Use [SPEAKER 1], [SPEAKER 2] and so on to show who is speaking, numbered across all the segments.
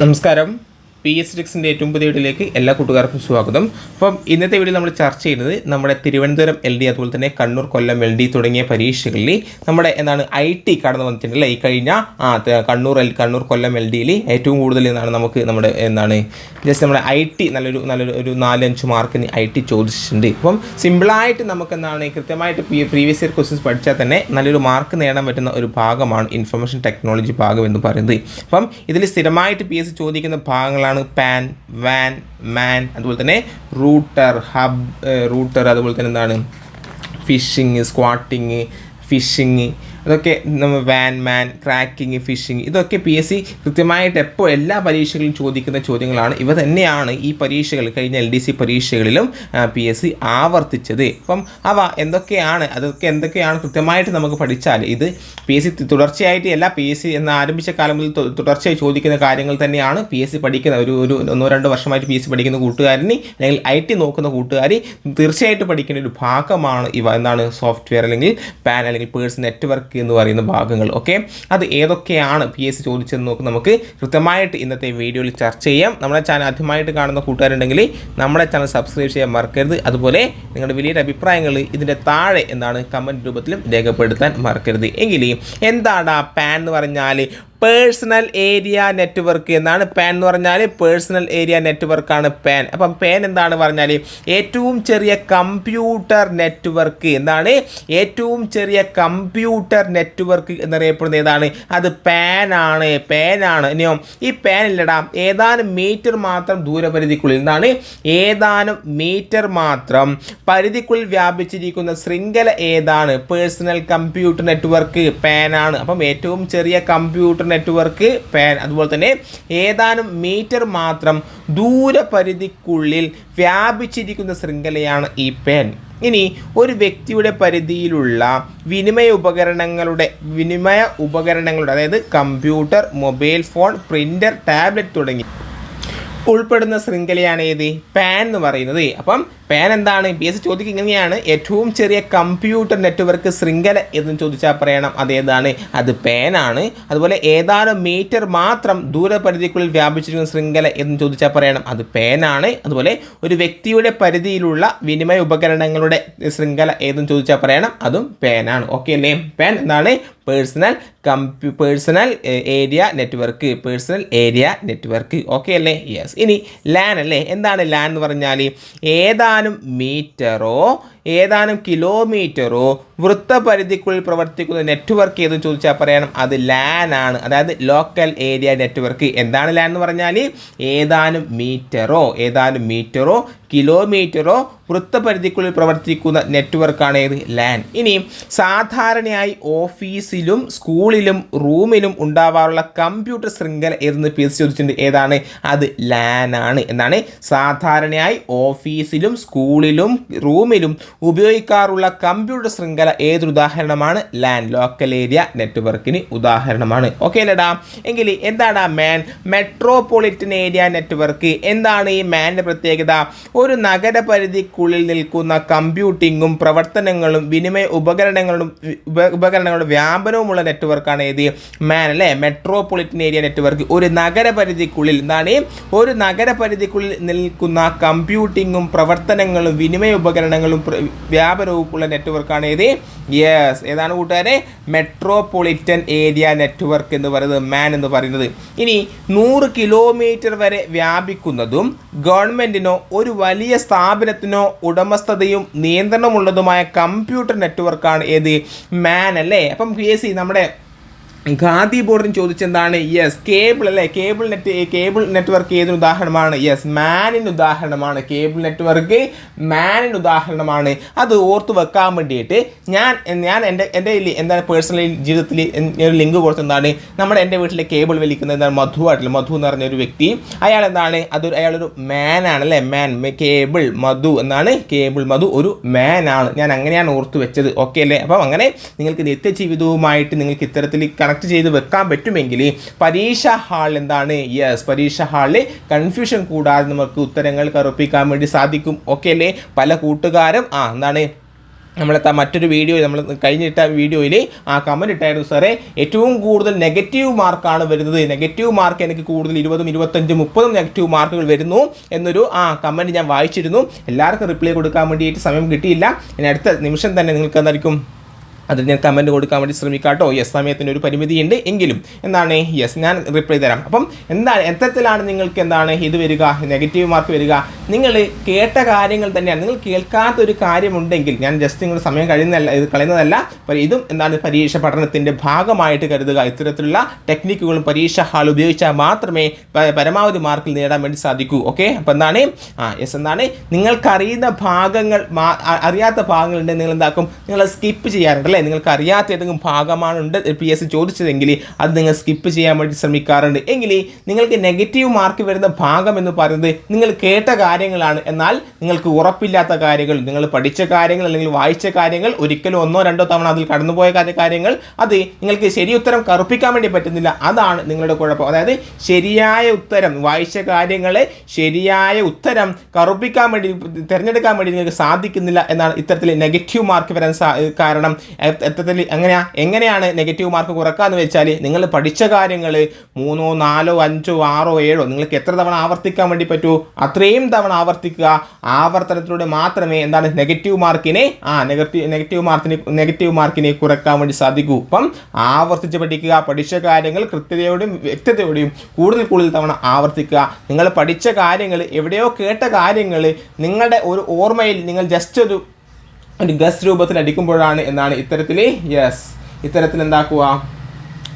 [SPEAKER 1] നമസ്കാരം. P S ഡിക്സിന്റെ ഏറ്റവും പുതിയ വീഡിയോയിലേക്ക് എല്ലാ കൂട്ടുകാർക്കും സ്വാഗതം. അപ്പം ഇന്നത്തെ വീഡിയോ നമ്മൾ ചർച്ച ചെയ്യുന്നത് നമ്മുടെ തിരുവനന്തപുരം എൽ ഡി അതുപോലെ തന്നെ കണ്ണൂർ കൊല്ലം എൽ ഡി തുടങ്ങിയ പരീക്ഷകളിൽ നമ്മുടെ എന്താണ് ഐ ടി കടന്നു വന്നിട്ടുണ്ടല്ലേ? ഈ കഴിഞ്ഞ ആ കണ്ണൂർ എൽ കണ്ണൂർ കൊല്ലം എൽ ഡിയിൽ ഏറ്റവും കൂടുതൽ എന്നാണ് നമുക്ക് നമ്മുടെ എന്താണ് ജസ്റ്റ് നമ്മുടെ ഐ ടി നല്ലൊരു നല്ലൊരു ഒരു നാലഞ്ച് മാർക്കിന് ഐ ടി ചോദിച്ചിട്ടുണ്ട്. അപ്പം സിമ്പിളായിട്ട് നമുക്ക് എന്താണ് കൃത്യമായിട്ട് പ്രീവിയസ് ഇയർ ക്വസ്റ്റ്യൻസ് പഠിച്ചാൽ തന്നെ നല്ലൊരു മാർക്ക് നേടാൻ പറ്റുന്ന ഒരു ഭാഗമാണ് ഇൻഫർമേഷൻ ടെക്നോളജി ഭാഗം എന്ന് പറയുന്നത്. അപ്പം ഇതിൽ സ്ഥിരമായിട്ട് പി എസ് ചോദിക്കുന്ന ഭാഗങ്ങളാണ് പാൻ വാൻ മാൻ അതുപോലെ തന്നെ റൂട്ടർ ഹബ് റൂട്ടർ അതുപോലെ തന്നെ എന്താണ്? ഫിഷിങ് സ്ക്വാട്ടിങ് ഫിഷിങ് നമ്മൾ വാൻ മാൻ ക്രാക്കിങ് ഫിഷിങ് ഇതൊക്കെ പി എസ് സി കൃത്യമായിട്ട് എപ്പോൾ എല്ലാ പരീക്ഷകളിലും ചോദിക്കുന്ന ചോദ്യങ്ങളാണ്. ഇവ തന്നെയാണ് ഈ പരീക്ഷകൾ കഴിഞ്ഞ എൽ ഡി സി പരീക്ഷകളിലും പി എസ് സി ആവർത്തിച്ചത്. അപ്പം അവ എന്തൊക്കെയാണ് അതൊക്കെ എന്തൊക്കെയാണ് കൃത്യമായിട്ട് നമുക്ക് പഠിച്ചാൽ ഇത് പി എസ് സി തുടർച്ചയായിട്ട് എല്ലാ പി എസ് സി എന്ന ആരംഭിച്ച കാലം മുതൽ തുടർച്ചയായി ചോദിക്കുന്ന കാര്യങ്ങൾ തന്നെയാണ് പി എസ് സി പഠിക്കുന്ന ഒരു ഒരു ഒന്നോ രണ്ടോ വർഷമായിട്ട് പി എസ് സി പഠിക്കുന്ന കൂട്ടുകാരന് അല്ലെങ്കിൽ ഐ ടി നോക്കുന്ന കൂട്ടുകാർ തീർച്ചയായിട്ടും പഠിക്കേണ്ട ഒരു ഭാഗമാണ് ഇവ. എന്താണ്? സോഫ്റ്റ്വെയർ അല്ലെങ്കിൽ പാൻ അല്ലെങ്കിൽ പേഴ്സ് നെറ്റ്വർക്ക് എന്ന് പറയുന്ന ഭാഗങ്ങൾ ഓക്കെ അത് ഏതൊക്കെയാണ് പി എസ് ചോദിച്ചതെന്ന് നോക്ക് നമുക്ക് കൃത്യമായിട്ട് ഇന്നത്തെ വീഡിയോയിൽ ചർച്ച ചെയ്യാം. നമ്മുടെ ചാനൽ ആദ്യമായിട്ട് കാണുന്ന കൂട്ടുകാരുണ്ടെങ്കിൽ നമ്മുടെ ചാനൽ സബ്സ്ക്രൈബ് ചെയ്യാൻ മറക്കരുത്. അതുപോലെ നിങ്ങളുടെ വലിയൊരു അഭിപ്രായങ്ങൾ ഇതിന്റെ താഴെ എന്താണ് കമന്റ് രൂപത്തിലും രേഖപ്പെടുത്താൻ മറക്കരുത്. എങ്കിൽ എന്താണ് ആ പാൻ എന്ന് പറഞ്ഞാൽ പേഴ്സണൽ ഏരിയ നെറ്റ്വർക്ക് എന്നാണ് പാൻ എന്ന് പറഞ്ഞാൽ പേഴ്സണൽ ഏരിയ നെറ്റ്വർക്കാണ് പാൻ. അപ്പം പാൻ എന്താണ് പറഞ്ഞാൽ ഏറ്റവും ചെറിയ കമ്പ്യൂട്ടർ നെറ്റ്വർക്ക് എന്താണ് ഏറ്റവും ചെറിയ കമ്പ്യൂട്ടർ നെറ്റ്വർക്ക് എന്നറിയപ്പെടുന്ന ഏതാണ്? അത് പാൻ ആണ്. പാൻ ആണ്. ഇനിയോ ഈ പാൻ ഇല്ലടാ. ഏതാനും മീറ്റർ മാത്രം ദൂരപരിധിക്കുള്ളിൽ എന്താണ് ഏതാനും മീറ്റർ മാത്രം പരിധിക്കുള്ളിൽ വ്യാപിച്ചിരിക്കുന്ന ശൃംഖല ഏതാണ്? പേഴ്സണൽ കമ്പ്യൂട്ടർ നെറ്റ്വർക്ക് പാൻ ആണ്. അപ്പം ഏറ്റവും ചെറിയ കമ്പ്യൂട്ടർ നെറ്റ്വർക്ക് പാൻ അതുപോലെ തന്നെ ഏതാനും മീറ്റർ മാത്രം ദൂരപരിധിക്കുള്ളിൽ വ്യാപിച്ചിരിക്കുന്ന ശൃംഖലയാണ് ഈ പാൻ. ഇനി ഒരു വ്യക്തിയുടെ പരിധിയിലുള്ള വിനിമയ ഉപകരണങ്ങളുടെ വിനിമയ ഉപകരണങ്ങളുടെ അതായത് computer mobile phone printer tablet തുടങ്ങി ഉൾപ്പെടുന്ന ശൃംഖലയാണ് ഏത്? പാൻ എന്ന് പറയുന്നത്. അപ്പം പാൻ എന്താണ്? പി എസ് ചോദിക്കുക ഇങ്ങനെയാണ്. ഏറ്റവും ചെറിയ കമ്പ്യൂട്ടർ നെറ്റ്വർക്ക് ശൃംഖല എന്ന് ചോദിച്ചാൽ പറയണം. അതേതാണ് അത് പേനാണ് അതുപോലെ ഏതാനും മീറ്റർ മാത്രം ദൂരപരിധിക്കുള്ളിൽ വ്യാപിച്ചിരിക്കുന്ന ശൃംഖല എന്ന് ചോദിച്ചാൽ പറയണം. അത് പേനാണ് അതുപോലെ ഒരു വ്യക്തിയുടെ പരിധിയിലുള്ള വിനിമയ ഉപകരണങ്ങളുടെ ശൃംഖല ഏതെന്ന് ചോദിച്ചാൽ പറയണം. അതും പേനാണ് ഓക്കെ അല്ലേ? പാൻ എന്താണ്? Personal കമ്പ്യൂ personal area network personal area network okay അല്ലേ? യെസ് ഇനി ലാൻ അല്ലേ? എന്താണ് ലാൻ എന്ന് പറഞ്ഞാൽ ഏതാനും മീറ്ററോ ഏതാനും കിലോമീറ്ററോ വൃത്തപരിധിക്കുള്ളിൽ പ്രവർത്തിക്കുന്ന നെറ്റ്വർക്ക് ഏതെന്ന് ചോദിച്ചാൽ പറയണം അത് ലാൻ ആണ്. അതായത് ലോക്കൽ ഏരിയ നെറ്റ്വർക്ക് എന്താണ് ലാൻ എന്ന് പറഞ്ഞാൽ ഏതാനും മീറ്ററോ ഏതാനും മീറ്ററോ കിലോമീറ്ററോ വൃത്തപരിധിക്കുള്ളിൽ പ്രവർത്തിക്കുന്ന നെറ്റ്വർക്കാണ് ഏത്? ലാൻ ഇനി സാധാരണയായി ഓഫീസിലും സ്കൂളിലും റൂമിലും ഉണ്ടാവാറുള്ള കമ്പ്യൂട്ടർ ശൃംഖല ഏതെന്ന് പി എസ് ചോദിച്ചിട്ടുണ്ട്. ഏതാണ്? അത് ലാൻ ആണ്. എന്നാണ് സാധാരണയായി ഓഫീസിലും സ്കൂളിലും റൂമിലും ഉപയോഗിക്കാറുള്ള കമ്പ്യൂട്ടർ ശൃംഖല ഏതൊരുദാഹരണമാണ് ലാൻ ലോക്കൽ ഏരിയ നെറ്റ്വർക്കിന് ഉദാഹരണമാണ്. ഓക്കെ അല്ലേടാ എങ്കിൽ എന്താണ് മാൻ മെട്രോപൊളിറ്റൻ ഏരിയ നെറ്റ്വർക്ക് എന്താണ് ഈ മാന്റെ പ്രത്യേകത? ഒരു നഗരപരിധിക്കുള്ളിൽ നിൽക്കുന്ന കമ്പ്യൂട്ടിങ്ങും പ്രവർത്തനങ്ങളും വിനിമയ ഉപകരണങ്ങളും ഉപകരണങ്ങളുടെ വ്യാപനവുമുള്ള നെറ്റ്വർക്കാണ് ഏത്? മാൻ അല്ലേ? മെട്രോപൊളിറ്റൻ ഏരിയ നെറ്റ്വർക്ക് ഒരു നഗരപരിധിക്കുള്ളിൽ എന്താണ്? ഒരു നഗരപരിധിക്കുള്ളിൽ നിൽക്കുന്ന കമ്പ്യൂട്ടിങ്ങും പ്രവർത്തനങ്ങളും വിനിമയ ഉപകരണങ്ങളും ആണ് നെറ്റ്വർക്കാണ് ഏത് യെസ് ഏതാണ് കൂട്ടുകാരെ? മെട്രോപൊളിറ്റൻ ഏരിയ നെറ്റ്വർക്ക് എന്ന് പറയുന്നത് മാൻ എന്ന് പറയുന്നത്. ഇനി നൂറ് കിലോമീറ്റർ വരെ വ്യാപിക്കുന്നതും ഗവൺമെന്റിനോ ഒരു വലിയ സ്ഥാപനത്തിനോ ഉടമസ്ഥതയും നിയന്ത്രണമുള്ളതുമായ കമ്പ്യൂട്ടർ നെറ്റ്വർക്കാണ് ഏത്? മാൻ അല്ലേ? അപ്പം പി എസ് സി നമ്മുടെ ഖാദി ബോർഡിന് ചോദിച്ചെന്താണ്? യെസ് കേബിൾ അല്ലേ? കേബിൾ നെറ്റ് കേബിൾ നെറ്റ്വർക്ക് ഏതിന് ഉദാഹരണമാണ്? യെസ് മാനിന് ഉദാഹരണമാണ്. കേബിൾ നെറ്റ്വർക്ക് മാനിന് ഉദാഹരണമാണ്. അത് ഓർത്ത് വെക്കാൻ വേണ്ടിയിട്ട് ഞാൻ ഞാൻ എന്റെ എന്റെ എന്താണ് പേഴ്സണൽ ജീവിതത്തിൽ ഒരു ലിങ്ക് കൊടുത്തെന്താണ് നമ്മുടെ എന്റെ വീട്ടിലെ കേബിൾ വലിക്കുന്നത് എന്താണ്? മധു ആയിട്ടില്ല? മധു എന്ന് പറഞ്ഞ ഒരു വ്യക്തി. അയാൾ എന്താണ്? അതൊരു അയാളൊരു മാൻ ആണ് അല്ലേ? മാൻ കേബിൾ മധു എന്നാണ്. കേബിൾ മധു ഒരു മാൻ ആണ്. ഞാൻ അങ്ങനെയാണ് ഓർത്ത് വെച്ചത്. ഓക്കെ അല്ലേ? അപ്പം അങ്ങനെ നിങ്ങൾക്ക് നിത്യജീവിതവുമായിട്ട് നിങ്ങൾക്ക് ഇത്തരത്തിൽ കണക്ട് ചെയ്ത് വെക്കാൻ പറ്റുമെങ്കിൽ പരീക്ഷ ഹാൾ എന്താണ്? യെസ് പരീക്ഷ ഹാളിൽ കൺഫ്യൂഷൻ കൂടാതെ നമുക്ക് ഉത്തരങ്ങൾ കറുപ്പിക്കാൻ വേണ്ടി സാധിക്കും. ഓക്കെ അല്ലേ? പല കൂട്ടുകാരും ആ എന്താണ്? നമ്മളെത്താ മറ്റൊരു വീഡിയോ നമ്മൾ കഴിഞ്ഞിട്ട വീഡിയോയിൽ ആ കമന്റ് ഇട്ടായിരുന്നു. സാറേ ഏറ്റവും കൂടുതൽ നെഗറ്റീവ് മാർക്കാണ് വരുന്നത്. നെഗറ്റീവ് മാർക്ക് എനിക്ക് കൂടുതൽ ഇരുപതും ഇരുപത്തഞ്ചും മുപ്പതും നെഗറ്റീവ് മാർക്കുകൾ വരുന്നു എന്നൊരു ആ കമന്റ് ഞാൻ വായിച്ചിരുന്നു. എല്ലാവർക്കും റിപ്ലൈ കൊടുക്കാൻ വേണ്ടിയിട്ട് സമയം കിട്ടിയില്ല. ഇനി അടുത്ത നിമിഷം തന്നെ നിങ്ങൾക്ക് എന്തായിരിക്കും? അതിൽ ഞാൻ കമന്റ് കൊടുക്കാൻ വേണ്ടി ശ്രമിക്കാട്ടോ. യെസ് സമയത്തിന് ഒരു പരിമിതിയുണ്ട് എങ്കിലും. എന്താണ്? യെസ് ഞാൻ റിപ്ലൈ തരാം. അപ്പം എന്താണ് എത്തരത്തിലാണ് നിങ്ങൾക്ക് എന്താണ് ഇത് വരിക? നെഗറ്റീവ് മാർക്ക് വരിക? നിങ്ങൾ കേട്ട കാര്യങ്ങൾ തന്നെയാണ്. നിങ്ങൾ കേൾക്കാത്ത ഒരു കാര്യമുണ്ടെങ്കിൽ ഞാൻ ജസ്റ്റ് നിങ്ങൾ സമയം കഴിയുന്നതല്ല ഇത് കളയുന്നതല്ല. ഇതും എന്താണ് പരീക്ഷ പഠനത്തിന്റെ ഭാഗമായിട്ട് കരുതുക. ഇത്തരത്തിലുള്ള ടെക്നിക്കുകളും പരീക്ഷ ഹാൾ ഉപയോഗിച്ചാൽ മാത്രമേ പരമാവധി മാർക്കിൽ നേടാൻ വേണ്ടി സാധിക്കൂ. ഓക്കെ അപ്പോൾ എന്താണ്? ആ യെസ് എന്താണ്? നിങ്ങൾക്കറിയുന്ന ഭാഗങ്ങൾ അറിയാത്ത ഭാഗങ്ങളുണ്ടെങ്കിൽ നിങ്ങൾ എന്താക്കും? നിങ്ങൾ സ്കിപ്പ് ചെയ്യാറുണ്ട് അല്ലേ? നിങ്ങൾക്ക് അറിയാത്ത ഏതെങ്കിലും ഭാഗമാണ് ഉണ്ട് പി എസ് ചോദിച്ചതെങ്കിൽ അത് നിങ്ങൾ സ്കിപ്പ് ചെയ്യാൻ വേണ്ടി ശ്രമിക്കാറുണ്ട്. എങ്കിൽ നിങ്ങൾക്ക് നെഗറ്റീവ് മാർക്ക് വരുന്ന ഭാഗം എന്ന് പറയുന്നത് നിങ്ങൾ കേട്ട കാര്യങ്ങളാണ്. എന്നാൽ നിങ്ങൾക്ക് ഉറപ്പില്ലാത്ത കാര്യങ്ങൾ നിങ്ങൾ പഠിച്ച കാര്യങ്ങൾ അല്ലെങ്കിൽ വായിച്ച കാര്യങ്ങൾ ഒരിക്കലും ഒന്നോ രണ്ടോ തവണ അതിൽ കടന്നുപോയ കാര്യങ്ങൾ അത് നിങ്ങൾക്ക് ശരി ഉത്തരം കറുപ്പിക്കാൻ വേണ്ടി പറ്റുന്നില്ല. അതാണ് നിങ്ങളുടെ കുഴപ്പം. അതായത് ശരിയായ ഉത്തരം വായിച്ച കാര്യങ്ങളെ ശരിയായ ഉത്തരം കറുപ്പിക്കാൻ വേണ്ടി തിരഞ്ഞെടുക്കാൻ വേണ്ടി നിങ്ങൾക്ക് സാധിക്കുന്നില്ല എന്നാണ് ഇത്തരത്തിൽ നെഗറ്റീവ് മാർക്ക് വരാൻ കാരണം. എത്തത്തിൽ എങ്ങനെയാ? എങ്ങനെയാണ് നെഗറ്റീവ് മാർക്ക് കുറക്കുക കുറക്കാന്ന് വെച്ചാൽ നിങ്ങൾ പഠിച്ച കാര്യങ്ങൾ മൂന്നോ നാലോ അഞ്ചോ ആറോ ഏഴോ നിങ്ങൾക്ക് എത്ര തവണ ആവർത്തിക്കാൻ വേണ്ടി പറ്റൂ? അത്രയും തവണ ആവർത്തിക്കുക. ആവർത്തനത്തിലൂടെ മാത്രമേ എന്താണ് നെഗറ്റീവ് മാർക്കിനെ ആ നെഗറ്റീവ് നെഗറ്റീവ് മാർക്കിനെ നെഗറ്റീവ് മാർക്കിനെ കുറയ്ക്കാൻ വേണ്ടി സാധിക്കൂ. അപ്പം ആവർത്തിച്ച് പഠിക്കുക പഠിച്ച കാര്യങ്ങൾ കൃത്യതയോടെയും വ്യക്തതയോടെയും കൂടുതൽ കൂടുതൽ തവണ ആവർത്തിക്കുക. നിങ്ങൾ പഠിച്ച കാര്യങ്ങൾ എവിടെയോ കേട്ട കാര്യങ്ങൾ നിങ്ങളുടെ ഒരു ഓർമ്മയിൽ നിങ്ങൾ ജസ്റ്റ് ഒരു ഒരു ഗസ് രൂപത്തിൽ അടിക്കുമ്പോഴാണ് എന്നാണ് ഇത്തരത്തിൽ യെസ് ഇത്തരത്തിൽ എന്താക്കുക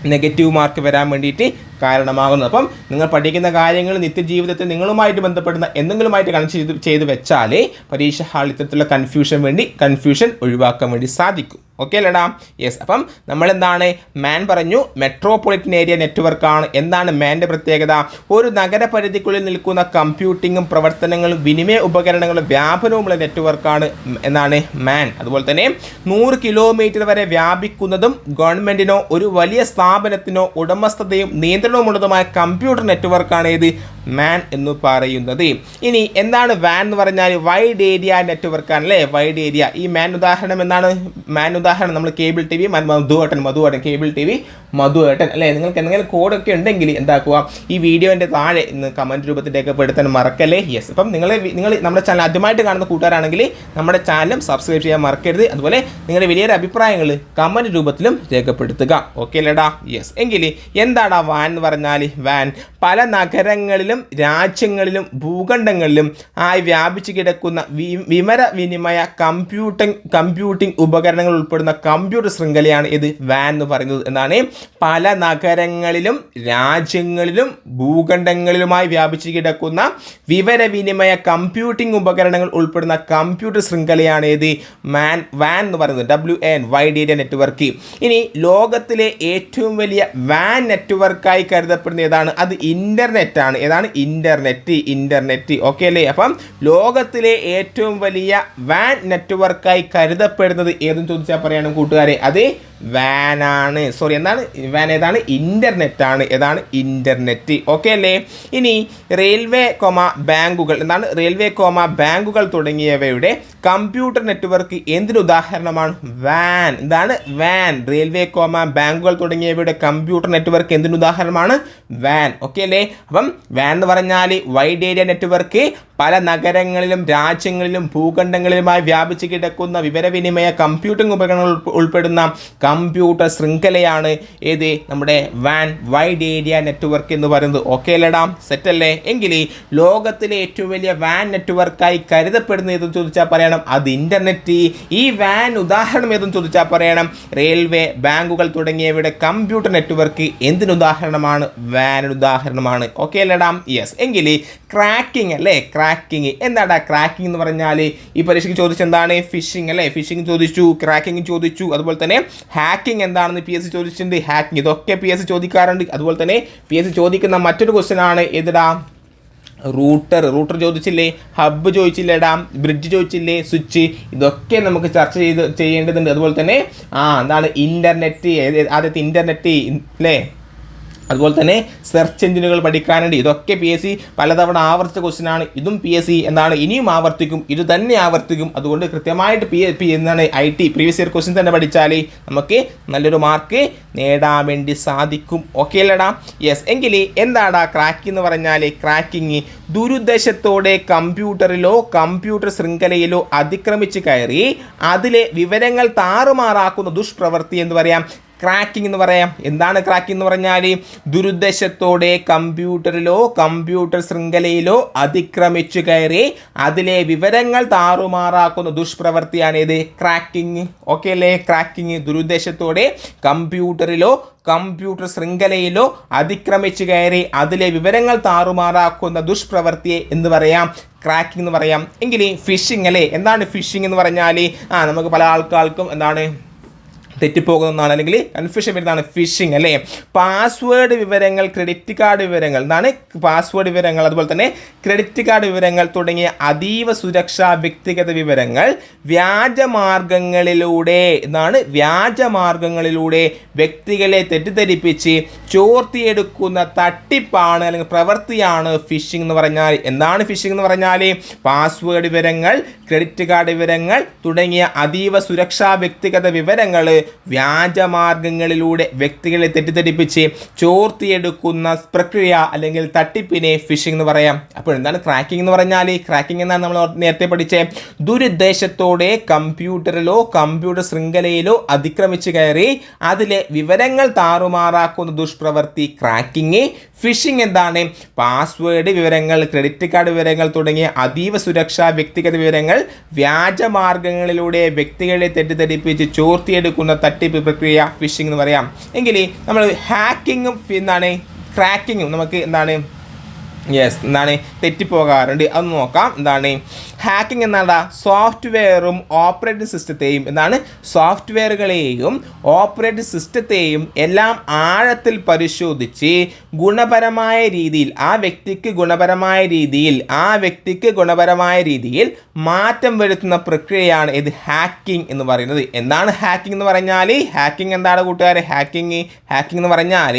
[SPEAKER 1] നെഗറ്റീവ് മാർക്ക് വരാൻ വേണ്ടിയിട്ട് കാരണമാകുന്നത്. അപ്പം നിങ്ങൾ പഠിക്കുന്ന കാര്യങ്ങൾ നിത്യജീവിതത്തിൽ നിങ്ങളുമായിട്ട് ബന്ധപ്പെടുന്ന എന്തെങ്കിലുമായിട്ട് കണക്ട് ചെയ്ത് ചെയ്ത് വെച്ചാലേ പരീക്ഷ ഹാൾ ഇത്തരത്തിലുള്ള കൺഫ്യൂഷൻ വേണ്ടി കൺഫ്യൂഷൻ ഒഴിവാക്കാൻ വേണ്ടി സാധിക്കും. ഓക്കെ അല്ലേടാ? യെസ് അപ്പം നമ്മളെന്താണ്? മാൻ പറഞ്ഞു മെട്രോപൊളിറ്റൻ ഏരിയ നെറ്റ്വർക്കാണ് എന്താണ് മാന്റെ പ്രത്യേകത? ഒരു നഗരപരിധിക്കുള്ളിൽ നിൽക്കുന്ന കമ്പ്യൂട്ടിങ്ങും പ്രവർത്തനങ്ങളും വിനിമയ ഉപകരണങ്ങളും വ്യാപനവുമുള്ള നെറ്റ്വർക്കാണ് എന്നാണ് മാൻ അതുപോലെ തന്നെ നൂറ് കിലോമീറ്റർ വരെ വ്യാപിക്കുന്നതും ഗവൺമെന്റിനോ ഒരു വലിയ സ്ഥാപനത്തിനോ ഉടമസ്ഥതയും നിയന്ത്രണവുമുള്ളതുമായ കമ്പ്യൂട്ടർ നെറ്റ്വർക്കാണ് ഇത്. മാൻ എന്ന് പറയുന്നത്. ഇനി എന്താണ് വാൻ എന്ന് പറഞ്ഞാൽ വൈഡ് ഏരിയ നെറ്റ്വർക്ക് ആണ് അല്ലേ? വൈഡ് ഏരിയ ഈ മാൻ ഉദാഹരണം എന്താണ്? മാൻ ഉദാഹരണം നമ്മൾ കേബിൾ ടി വി മധുവേട്ടൻ മധുവേട്ടൻ കേബിൾ ടി വി മധുവേട്ടൻ അല്ലേ? നിങ്ങൾക്ക് എന്തെങ്കിലും കോഡൊക്കെ ഉണ്ടെങ്കിൽ എന്താക്കുക? ഈ വീഡിയോന്റെ താഴെ ഇന്ന് കമന്റ് രൂപത്തിൽ രേഖപ്പെടുത്താൻ മറക്കല്ലേ? യെസ് അപ്പം നിങ്ങൾ നിങ്ങൾ നമ്മുടെ ചാനൽ ആദ്യമായിട്ട് കാണുന്ന കൂട്ടുകാരാണെങ്കിൽ നമ്മുടെ ചാനലും സബ്സ്ക്രൈബ് ചെയ്യാൻ മറക്കരുത്. അതുപോലെ നിങ്ങളുടെ വലിയൊരു അഭിപ്രായങ്ങൾ കമന്റ് രൂപത്തിലും രേഖപ്പെടുത്തുക. ഓക്കെ അല്ലേടാ? യെസ് എങ്കിൽ എന്താണ് വാൻ എന്ന് പറഞ്ഞാൽ? വാൻ പല നഗരങ്ങളിലും രാജ്യങ്ങളിലും ഭൂഖണ്ഡങ്ങളിലും ആയി വ്യാപിച്ചു കിടക്കുന്ന വി- വിവര വിനിമയ കമ്പ്യൂട്ടിംഗ് കമ്പ്യൂട്ടിംഗ് ഉപകരണങ്ങൾ ഉൾപ്പെടുന്ന കമ്പ്യൂട്ടർ ശൃംഖലയാണ് ഇത് വാൻ എന്ന് പറയുന്നത് എന്നാണ്. പല നഗരങ്ങളിലും രാജ്യങ്ങളിലും ഭൂഖണ്ഡങ്ങളിലുമായി വ്യാപിച്ചു കിടക്കുന്ന വിവരവിനിമയ കമ്പ്യൂട്ടിംഗ് ഉപകരണങ്ങൾ ഉൾപ്പെടുന്ന കമ്പ്യൂട്ടർ ശൃംഖലയാണ് ഇത് മാൻ വാൻ എന്ന് പറയുന്നത് W N Y D network. ഇനി ലോകത്തിലെ ഏറ്റവും വലിയ വാൻ നെറ്റ്വർക്കായി കരുതപ്പെടുന്ന ഏതാണ്? അത് ഇന്റർനെറ്റാണ് ആണ് ഏതാണ് ഇന്റർനെറ്റ് ഇന്റർനെറ്റ് ഓക്കെ അല്ലേ? അപ്പം ലോകത്തിലെ ഏറ്റവും വലിയ വാൻ നെറ്റ്വർക്കായി കരുതപ്പെടുന്നത് ഏതെന്ന് ചോദിച്ചാൽ പറയണം കൂട്ടുകാരെ? അത് വാനാണ് സോറി എന്താണ്? വാൻ ഏതാണ്? ആണ്. ഏതാണ്? ഇന്റർനെറ്റ് ഓക്കെ അല്ലേ? ഇനി റെയിൽവേ കോമ ബാങ്കുകൾ എന്താണ്? റെയിൽവേ കോമ ബാങ്കുകൾ തുടങ്ങിയവയുടെ കമ്പ്യൂട്ടർ നെറ്റ്വർക്ക് എന്തിന് ഉദാഹരണമാണ്? വാൻ എന്താണ്? വാൻ റെയിൽവേ കോമ ബാങ്കുകൾ തുടങ്ങിയവയുടെ കമ്പ്യൂട്ടർ നെറ്റ്വർക്ക് എന്തിനുദാഹരണമാണ് വാൻ ഓക്കെ അല്ലേ? അപ്പം വാൻ എന്ന് പറഞ്ഞാൽ വൈഡ് ഏരിയ നെറ്റ്വർക്ക് പല നഗരങ്ങളിലും രാജ്യങ്ങളിലും ഭൂഖണ്ഡങ്ങളിലുമായി വ്യാപിച്ചു കിടക്കുന്ന വിവരവിനിമയ കമ്പ്യൂട്ടിംഗ് ഉപകരണങ്ങൾ ഉൾപ്പെടുന്ന കമ്പ്യൂട്ടർ ശൃംഖലയാണ് ഏത്? നമ്മുടെ വാൻ വൈഡ് ഏരിയ നെറ്റ്വർക്ക് എന്ന് പറയുന്നത്. ഓക്കെ സെറ്റ് അല്ലേ? എങ്കിൽ ലോകത്തിലെ ഏറ്റവും വലിയ വാൻ നെറ്റ്വർക്കായി കരുതപ്പെടുന്ന ഏതെന്ന് ചോദിച്ചാൽ പറയണം അത് ഇന്റർനെറ്റ് ഈ വാൻ ഉദാഹരണം ഏതെന്ന് ചോദിച്ചാൽ പറയണം റെയിൽവേ ബാങ്കുകൾ തുടങ്ങിയവയുടെ കമ്പ്യൂട്ടർ നെറ്റ്വർക്ക് എന്തിന് ഉദാഹരണമാണ്? വാനിന് ഉദാഹരണമാണ്. ഓക്കെ അല്ലേടാം യെസ് എങ്കിൽ ക്രാക്കിംഗ് അല്ലേ? ക്രാക്കിംഗ് എന്താടാ ക്രാക്കിംഗ് എന്ന് പറഞ്ഞാൽ ഈ പരീക്ഷയ്ക്ക് ചോദിച്ചത് എന്താണ് ഫിഷിംഗ് അല്ലേ? ഫിഷിംഗ് ചോദിച്ചു ക്രാക്കിംഗ് ചോദിച്ചു. അതുപോലെ തന്നെ ഹാക്കിംഗ് എന്താണെന്ന് പി എസ് സി ചോദിച്ചിട്ടുണ്ട്. ഹാക്കിംഗ് ഇതൊക്കെ പി എസ് സി ചോദിക്കാറുണ്ട്. അതുപോലെ തന്നെ പി എസ് സി ചോദിക്കുന്ന മറ്റൊരു ക്വസ്റ്റ്യൻ ആണ്. ഏതിടാ? റൂട്ടർ റൂട്ടർ ചോദിച്ചില്ലേ? ഹബ്ബ് ചോദിച്ചില്ലേ ഡാം ബ്രിഡ്ജ് ചോദിച്ചില്ലേ? സ്വിച്ച് ഇതൊക്കെ നമുക്ക് ചർച്ച ചെയ്ത് ചെയ്യേണ്ടതുണ്ട്. അതുപോലെ തന്നെ ആ എന്താണ്? ഇന്റർനെറ്റ് ആദ്യത്തെ ഇന്റർനെറ്റ് അല്ലേ അതുപോലെ തന്നെ സെർച്ച് എഞ്ചിനുകൾ പഠിക്കാനുണ്ട്. ഇതൊക്കെ പി എസ് സി പലതവണ ആവർത്തിച്ച ക്വസ്റ്റ്യൻ ആണ്. ഇതും പി എസ് സി എന്താണ് ഇനിയും ആവർത്തിക്കും. ഇത് തന്നെ ആവർത്തിക്കും. അതുകൊണ്ട് കൃത്യമായിട്ട് പി പി എന്താണ് I T previous year question തന്നെ പഠിച്ചാൽ നമുക്ക് നല്ലൊരു മാർക്ക് നേടാൻ വേണ്ടി സാധിക്കും. ഓക്കെ അല്ലടാ? യെസ് എങ്കിൽ എന്താടാ ക്രാക്ക് എന്ന് പറഞ്ഞാൽ ക്രാക്കിങ് ദുരുദ്ദേശത്തോടെ കമ്പ്യൂട്ടറിലോ കമ്പ്യൂട്ടർ ശൃംഖലയിലോ അതിക്രമിച്ച് കയറി അതിലെ വിവരങ്ങൾ താറുമാറാക്കുന്ന ദുഷ്പ്രവൃത്തി എന്ന് പറയാം. ക്രാക്കിംഗ് എന്ന് പറയാം. എന്താണ് ക്രാക്കിംഗ് എന്ന് പറഞ്ഞാൽ ദുരുദ്ദേശത്തോടെ കമ്പ്യൂട്ടറിലോ കമ്പ്യൂട്ടർ ശൃംഖലയിലോ അതിക്രമിച്ചു കയറി അതിലെ വിവരങ്ങൾ താറുമാറാക്കുന്ന ദുഷ്പ്രവൃത്തിയാണ് ഇത് ക്രാക്കിംഗ് ഓക്കെ അല്ലേ? ക്രാക്കിംഗ് ദുരുദ്ദേശത്തോടെ കമ്പ്യൂട്ടറിലോ കമ്പ്യൂട്ടർ ശൃംഖലയിലോ അതിക്രമിച്ചു കയറി അതിലെ വിവരങ്ങൾ താറുമാറാക്കുന്ന ദുഷ്പ്രവൃത്തിയെ എന്ന് പറയാം? ക്രാക്കിംഗ് എന്ന് പറയാം. എങ്കിൽ ഫിഷിംഗ് അല്ലേ? എന്താണ് ഫിഷിംഗ് എന്ന് പറഞ്ഞാൽ ആ നമുക്ക് പല ആൾക്കാർക്കും എന്താണ് തെറ്റിപ്പോകുന്നതാണ് അല്ലെങ്കിൽ കൺഫ്യൂഷൻ വരുന്നതാണ് ഫിഷിംഗ് അല്ലേ? പാസ്വേഡ് വിവരങ്ങൾ ക്രെഡിറ്റ് കാർഡ് വിവരങ്ങൾ എന്താണ് പാസ്വേഡ് വിവരങ്ങൾ അതുപോലെ തന്നെ ക്രെഡിറ്റ് കാർഡ് വിവരങ്ങൾ തുടങ്ങിയ അതീവ സുരക്ഷാ വ്യക്തിഗത വിവരങ്ങൾ വ്യാജമാർഗങ്ങളിലൂടെ എന്നാണ് വ്യാജമാർഗങ്ങളിലൂടെ വ്യക്തികളെ തെറ്റിദ്ധരിപ്പിച്ച് ചോർത്തിയെടുക്കുന്ന തട്ടിപ്പാണ് അല്ലെങ്കിൽ പ്രവൃത്തിയാണ് ഫിഷിംഗ് എന്ന് പറഞ്ഞാൽ. എന്താണ് ഫിഷിംഗ് എന്ന് പറഞ്ഞാൽ? പാസ്വേഡ് വിവരങ്ങൾ ക്രെഡിറ്റ് കാർഡ് വിവരങ്ങൾ തുടങ്ങിയ അതീവ സുരക്ഷാ വ്യക്തിഗത വിവരങ്ങൾ വ്യാജമാർഗങ്ങളിലൂടെ വ്യക്തികളെ തെറ്റിദ്ധരിപ്പിച്ച് ചോർത്തിയെടുക്കുന്ന പ്രക്രിയ അല്ലെങ്കിൽ തട്ടിപ്പിനെ ഫിഷിംഗ് എന്ന് പറയാം. അപ്പോൾ എന്താണ് ക്രാക്കിംഗ് എന്ന് പറഞ്ഞാൽ? ഈ ക്രാക്കിംഗ് എന്നാണ് നമ്മൾ നേരത്തെ പഠിച്ച. ദുരുദ്ദേശത്തോടെ കമ്പ്യൂട്ടറിലോ കമ്പ്യൂട്ടർ ശൃംഖലയിലോ അതിക്രമിച്ച് കയറി അതിലെ വിവരങ്ങൾ താറുമാറാക്കുന്ന ദുഷ്പ്രവൃത്തി ക്രാക്കിംഗ് ഫിഷിംഗ് എന്താണ്? പാസ്വേഡ് വിവരങ്ങൾ ക്രെഡിറ്റ് കാർഡ് വിവരങ്ങൾ തുടങ്ങിയ അതീവ സുരക്ഷാ വ്യക്തിഗത വിവരങ്ങൾ വ്യാജ വ്യാജമാർഗങ്ങളിലൂടെ വ്യക്തികളെ തെറ്റിദ്ധരിപ്പിച്ച് ചോർത്തിയെടുക്കുന്ന തട്ടിപ്പ് പ്രക്രിയ ഫിഷിംഗ് എന്ന് പറയാം. എങ്കിൽ നമ്മൾ ഹാക്കിങ്ങും എന്താണ്? ക്രാക്കിങ്ങും നമുക്ക് എന്താണ്? യെസ് എന്താണ്? തെറ്റിപ്പോകാറുണ്ട്. അത് നോക്കാം. എന്താണ്? ഹാക്കിംഗ് എന്നാണ് സോഫ്റ്റ്വെയറും ഓപ്പറേറ്റിംഗ് സിസ്റ്റത്തെയും എന്താണ് സോഫ്റ്റ്വെയറുകളെയും ഓപ്പറേറ്റിംഗ് സിസ്റ്റത്തെയും എല്ലാം ആഴത്തിൽ പരിശോധിച്ച് ഗുണപരമായ രീതിയിൽ ആ വ്യക്തിക്ക് ഗുണപരമായ രീതിയിൽ ആ വ്യക്തിക്ക് ഗുണപരമായ രീതിയിൽ മാറ്റം വരുത്തുന്ന പ്രക്രിയയാണ് ഇത് ഹാക്കിംഗ് എന്ന് പറയുന്നത്. എന്താണ് ഹാക്കിംഗ് എന്ന് പറഞ്ഞാൽ? ഹാക്കിംഗ് എന്താണ് കൂട്ടുകാരെ? ഹാക്കിംഗ് ഹാക്കിംഗ് എന്ന് പറഞ്ഞാൽ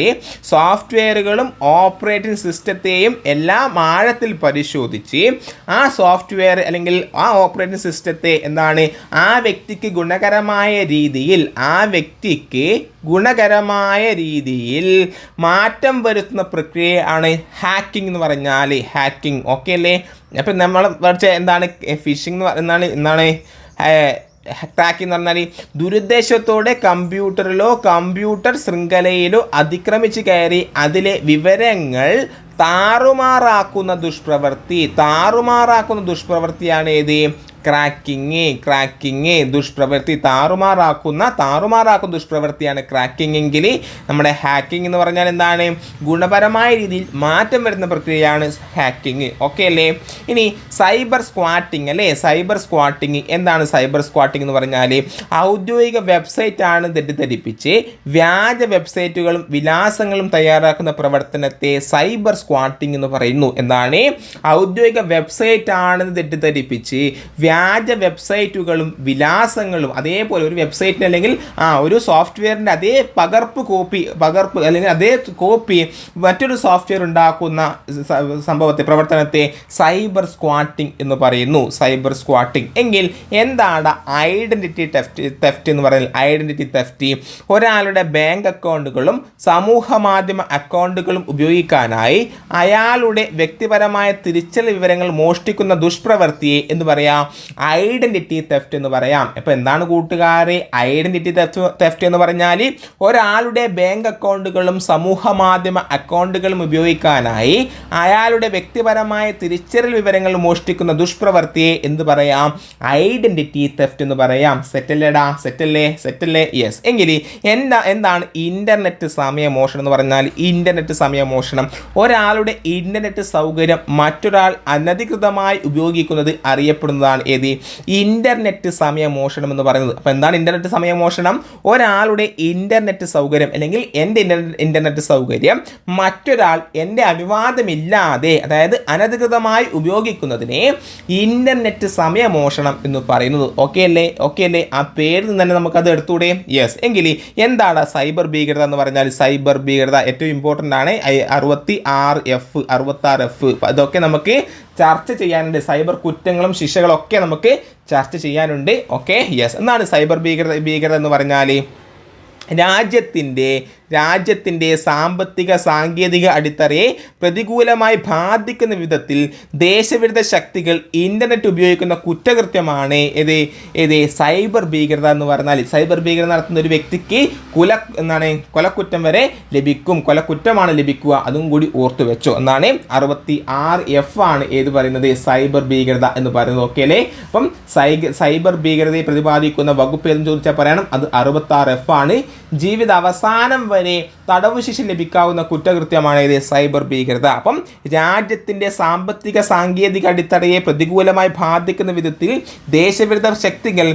[SPEAKER 1] സോഫ്റ്റ്വെയറുകളും ഓപ്പറേറ്റിംഗ് സിസ്റ്റത്തെയും എല്ലാം ആഴത്തിൽ പരിശോധിച്ച് ആ സോഫ്റ്റ്വെയർ അല്ലെങ്കിൽ ആ ഓപ്പറേറ്റിംഗ് സിസ്റ്റത്തെ എന്താണ്? ആ വ്യക്തിക്ക് ഗുണകരമായ രീതിയിൽ ആ വ്യക്തിക്ക് ഗുണകരമായ രീതിയിൽ മാറ്റം വരുത്തുന്ന പ്രക്രിയയാണ് ഹാക്കിംഗ് എന്ന് പറഞ്ഞാൽ ഹാക്കിംഗ് ഓക്കെ അല്ലേ? അപ്പം നമ്മൾ പഠിച്ച എന്താണ് ഫിഷിംഗ് എന്ന് പറയുന്നതാണ് എന്താണ് ഹാക്കിംഗ് എന്ന് പറഞ്ഞാൽ ദുരുദ്ദേശത്തോടെ കമ്പ്യൂട്ടറിലോ കമ്പ്യൂട്ടർ ശൃംഖലയിലോ അതിക്രമിച്ച് കയറി അതിലെ വിവരങ്ങൾ താറുമാറാക്കുന്ന ദുഷ്പ്രവൃത്തി താറുമാറാക്കുന്ന ദുഷ്പ്രവൃത്തിയാണ് ഏത്? ക്രാക്കിങ് ക്രാക്കിങ് ദുഷ്പ്രവൃത്തി താറുമാറാക്കുന്ന താറുമാറാക്കുന്ന ദുഷ്പ്രവൃത്തിയാണ് ക്രാക്കിംഗ്. എങ്കിൽ നമ്മുടെ ഹാക്കിംഗ് എന്ന് പറഞ്ഞാൽ എന്താണ്? ഗുണപരമായ രീതിയിൽ മാറ്റം വരുന്ന പ്രക്രിയയാണ് ഹാക്കിംഗ്. ഓക്കെ അല്ലേ? ഇനി സൈബർ സ്ക്വാട്ടിംഗ് അല്ലേ? Cyber squatting. എന്താണ് സൈബർ സ്ക്വാട്ടിംഗ് എന്ന് പറഞ്ഞാൽ ഔദ്യോഗിക വെബ്സൈറ്റ് ആണ് തെറ്റിദ്ധരിപ്പിച്ച് വ്യാജ വെബ്സൈറ്റുകളും വിലാസങ്ങളും തയ്യാറാക്കുന്ന പ്രവർത്തനത്തെ സൈബർ സ്ക്വാട്ടിംഗ് എന്ന് പറയുന്നു. എന്താണ്? ഔദ്യോഗിക വെബ്സൈറ്റ് ആണെന്ന് തെറ്റിദ്ധരിപ്പിച്ച് വ്യാജ വെബ്സൈറ്റുകളും വിലാസങ്ങളും അതേപോലെ ഒരു വെബ്സൈറ്റിന് അല്ലെങ്കിൽ ആ ഒരു സോഫ്റ്റ്വെയറിന്റെ അതേ പകർപ്പ് കോപ്പി പകർപ്പ് അല്ലെങ്കിൽ അതേ കോപ്പി മറ്റൊരു സോഫ്റ്റ്വെയർ ഉണ്ടാക്കുന്ന സംഭവത്തെ പ്രവർത്തനത്തെ സൈബർ സ്ക്വാട്ടിംഗ് എന്ന് പറയുന്നു. Cyber squatting. എങ്കിൽ എന്താണ് ഐഡന്റിറ്റി ടെഫ്റ്റ് തെഫ്റ്റ് എന്ന് പറയുന്നത് ഐഡന്റിറ്റി തെഫ്റ്റ്? ഒരാളുടെ ബാങ്ക് അക്കൗണ്ടുകളും സമൂഹ മാധ്യമ അക്കൗണ്ടുകളും ഉപയോഗിക്കാനായി അയാളുടെ വ്യക്തിപരമായ തിരിച്ചൽ വിവരങ്ങൾ മോഷ്ടിക്കുന്ന ദുഷ്പ്രവൃത്തിയെ എന്ന് പറയാം. ഐഡന്റിറ്റി തെഫ്റ്റ് എന്ന് പറയാം. അപ്പോൾ എന്താണ് കൂട്ടുകാരെ? ഐഡന്റിറ്റി തെഫ്റ്റ് തെഫ്റ്റ് എന്ന് പറഞ്ഞാൽ ഒരാളുടെ ബാങ്ക് അക്കൗണ്ടുകളും സമൂഹ മാധ്യമ അക്കൗണ്ടുകളും ഉപയോഗിക്കാനായി അയാളുടെ വ്യക്തിപരമായ തിരിച്ചറിയൽ വിവരങ്ങൾ മോഷ്ടിക്കുന്ന ദുഷ്പ്രവൃത്തിയെ എന്ത് പറയാം? ഐഡന്റിറ്റി തെഫ്റ്റ് എന്ന് പറയാം. സെറ്റല്ലേടാ? സെറ്റല്ലേ? സെറ്റല്ലേ? യെസ് എങ്കിൽ എന്താ എന്താണ് ഇന്റർനെറ്റ് സമയമോഷണം എന്ന് പറഞ്ഞാൽ ഇന്റർനെറ്റ് സമയമോഷണം ഒരാളുടെ ഇന്റർനെറ്റ് സൗകര്യം മറ്റൊരാൾ അനധികൃതമായി ഉപയോഗിക്കുന്നത് അറിയപ്പെടുന്നതാണ് ഏത്? ഇന്റർനെറ്റ് സമയമോഷണം എന്ന് പറയുന്നത്. അപ്പോൾ എന്താണ് ഇന്റർനെറ്റ് സമയമോഷണം? ഒരാളുടെ ഇന്റർനെറ്റ് സൗകര്യം അല്ലെങ്കിൽ എന്റെ ഇന്റർനെറ്റ് സൗകര്യം മറ്റൊരാൾ എന്റെ അനുവാദമില്ലാതെ അതായത് അനധികൃതമായി ഉപയോഗിക്കുന്നതിനെ ഇന്റർനെറ്റ് സമയമോഷണം എന്ന് പറയുന്നത്. ഓക്കെ അല്ലേ? ഓക്കെ അല്ലേ? ആ പേരിൽ നിന്ന് തന്നെ നമുക്കത് എടുത്തൂടെ? യെസ് എങ്കിൽ എന്താണ് സൈബർ ഭീകരത എന്ന് പറഞ്ഞാൽ സൈബർ ഭീകരത ഏറ്റവും ഇമ്പോർട്ടന്റ് ആണ്. അറുപത്തി ആറ് എഫ് അറുപത്താറ് എഫ് അതൊക്കെ നമുക്ക് ചർച്ച ചെയ്യാനുണ്ട്. സൈബർ കുറ്റങ്ങളും ശിക്ഷകളും ഒക്കെ നമുക്ക് ചർച്ച ചെയ്യാനുണ്ട്. ഓക്കെ യെസ് എന്നാണ് സൈബർ ഭീകരത ഭീകരത എന്ന് പറഞ്ഞാൽ രാജ്യത്തിന്റെ രാജ്യത്തിന്റെ സാമ്പത്തിക സാങ്കേതിക അടിത്തറയെ പ്രതികൂലമായി ബാധിക്കുന്ന വിധത്തിൽ ദേശവിരുദ്ധ ശക്തികൾ ഇന്റർനെറ്റ് ഉപയോഗിക്കുന്ന കുറ്റകൃത്യമാണ് ഇത്. ഇത് സൈബർ ഭീകരത എന്ന് പറഞ്ഞാൽ സൈബർ ഭീകരത നടത്തുന്ന ഒരു വ്യക്തിക്ക് കുല എന്താണ് കൊലക്കുറ്റം വരെ ലഭിക്കും. കൊലക്കുറ്റമാണ് ലഭിക്കുക. അതും കൂടി ഓർത്തു വെച്ചോ. എന്നാണ് അറുപത്തി ആറ് എഫ് ആണ് ഏത് പറയുന്നത്? സൈബർ ഭീകരത എന്ന് പറയുന്നത്. ഓക്കെ അല്ലേ? അപ്പം സൈബർ ഭീകരതയെ പ്രതിപാദിക്കുന്ന വകുപ്പ് ഏതെന്ന് ചോദിച്ചാൽ പറയണം. അത് അറുപത്തി ആറ് എഫ് ആണ്. ജീവിത അവസാനം വരെ തടവ് ശിക്ഷ ലഭിക്കാവുന്ന കുറ്റകൃത്യമാണ് ഇത് സൈബർ ഭീകരത. അപ്പം രാജ്യത്തിന്റെ സാമ്പത്തിക സാങ്കേതിക അടിത്തറയെ പ്രതികൂലമായി ബാധിക്കുന്ന വിധത്തിൽ ദേശവിരുദ്ധ ശക്തികൾ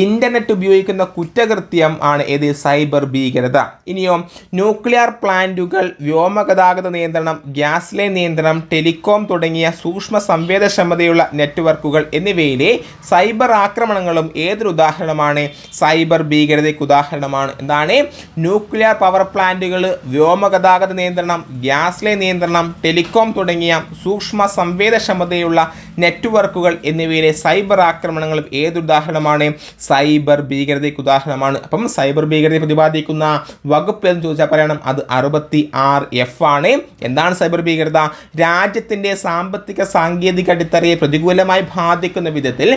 [SPEAKER 1] ഇന്റർനെറ്റ് ഉപയോഗിക്കുന്ന കുറ്റകൃത്യം ആണ് ഇത് സൈബർ ഭീകരത. ഇനിയോ ന്യൂക്ലിയർ പ്ലാന്റുകൾ വ്യോമഗതാഗത നിയന്ത്രണം ഗ്യാസ് ലൈൻ നിയന്ത്രണം ടെലികോം തുടങ്ങിയ സൂക്ഷ്മ സംവേദക്ഷമതയുള്ള നെറ്റ്വർക്കുകൾ എന്നിവയിലെ സൈബർ ആക്രമണങ്ങളും ഏതൊരു ഉദാഹരണമാണ്? സൈബർ ഭീകരതയ്ക്ക് ഉദാഹരണമാണ്. എന്താണ്? ന്യൂക്ലിയർ പവർ പ്ലാന്റുകൾ വ്യോമഗതാഗത നിയന്ത്രണം ഗ്യാസ് ലൈൻ നിയന്ത്രണം ടെലികോം തുടങ്ങിയ സൂക്ഷ്മ സംവേദക്ഷമതയുള്ള നെറ്റ്വർക്കുകൾ എന്നിവയിലെ സൈബർ ആക്രമണങ്ങളും ഏതുദാഹരണമാണ് സൈബർ ഭീകരതയ്ക്ക് ഉദാഹരണമാണ്. അപ്പം സൈബർ ഭീകരതയെ പ്രതിപാദിക്കുന്ന വകുപ്പ് എന്ന് ചോദിച്ചാൽ പറയണം അത് അറുപത്തി ആറ് എഫ് ആണ്. എന്താണ് സൈബർ ഭീകരത? രാജ്യത്തിന്റെ സാമ്പത്തിക സാങ്കേതിക അടിത്തറയെ പ്രതികൂലമായി ബാധിക്കുന്ന വിധത്തിൽ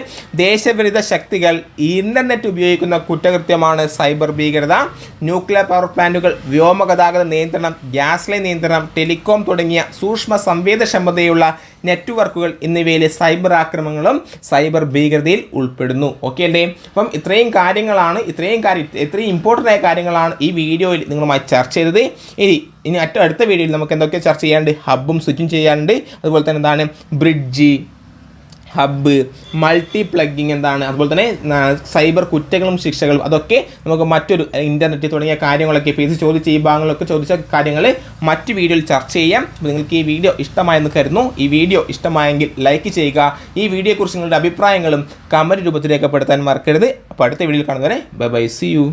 [SPEAKER 1] ദേശവിരുദ്ധ ശക്തികൾ ഇന്റർനെറ്റ് ഉപയോഗിക്കുന്ന കുറ്റകൃത്യമാണ് സൈബർ ഭീകരത. ന്യൂക്ലിയർ പവർ പ്ലാന്റുകൾ വ്യോമഗതാഗത നിയന്ത്രണം ഗ്യാസ് ലൈൻ നിയന്ത്രണം ടെലികോം തുടങ്ങിയ സൂക്ഷ്മ സംവേദക്ഷമതയുള്ള നെറ്റ്വർക്കുകൾ എന്നിവയിലെ സൈബർ ആക്രമണങ്ങളും സൈബർ ഭീകരതയിൽ ഉൾപ്പെടുന്നു. ഓക്കെ അല്ലേ? അപ്പം ഇത്രയും കാര്യങ്ങളാണ് ഇത്രയും കാര്യം ഇത്രയും ഇമ്പോർട്ടന്റ് ആയ കാര്യങ്ങളാണ് ഈ വീഡിയോയിൽ നിങ്ങളുമായി ചർച്ച ചെയ്തത്. ഇനി ഇനി അടുത്ത വീഡിയോയിൽ നമുക്ക് എന്തൊക്കെ ചർച്ച ചെയ്യാനുണ്ട്? ഹബ്ബും സ്വിച്ചും ചെയ്യാനുണ്ട്. അതുപോലെ തന്നെ എന്താണ്? ബ്രിഡ്ജ് ഹബ്ബ് മൾട്ടി പ്ലഗിങ് എന്താണ്. അതുപോലെ തന്നെ സൈബർ കുറ്റങ്ങളും ശിക്ഷകളും അതൊക്കെ നമുക്ക് മറ്റൊരു ഇന്റർനെറ്റ് തുടങ്ങിയ കാര്യങ്ങളൊക്കെ ഫേസ് എസ് ചോദിച്ച ഈ ഭാഗങ്ങളൊക്കെ ചോദിച്ച കാര്യങ്ങൾ മറ്റ് വീഡിയോയിൽ ചർച്ച ചെയ്യാം. നിങ്ങൾക്ക് ഈ വീഡിയോ ഇഷ്ടമായെന്ന് കരുതുന്നു. ഈ വീഡിയോ ഇഷ്ടമായെങ്കിൽ ലൈക്ക് ചെയ്യുക. ഈ വീഡിയോയെക്കുറിച്ച് നിങ്ങളുടെ അഭിപ്രായങ്ങളും കമന്റ് രൂപത്തിൽ രേഖപ്പെടുത്താൻ മറക്കരുത്. അപ്പോൾ അടുത്ത വീഡിയോയിൽ കാണുന്നവരെ ബൈ ബൈ സി യു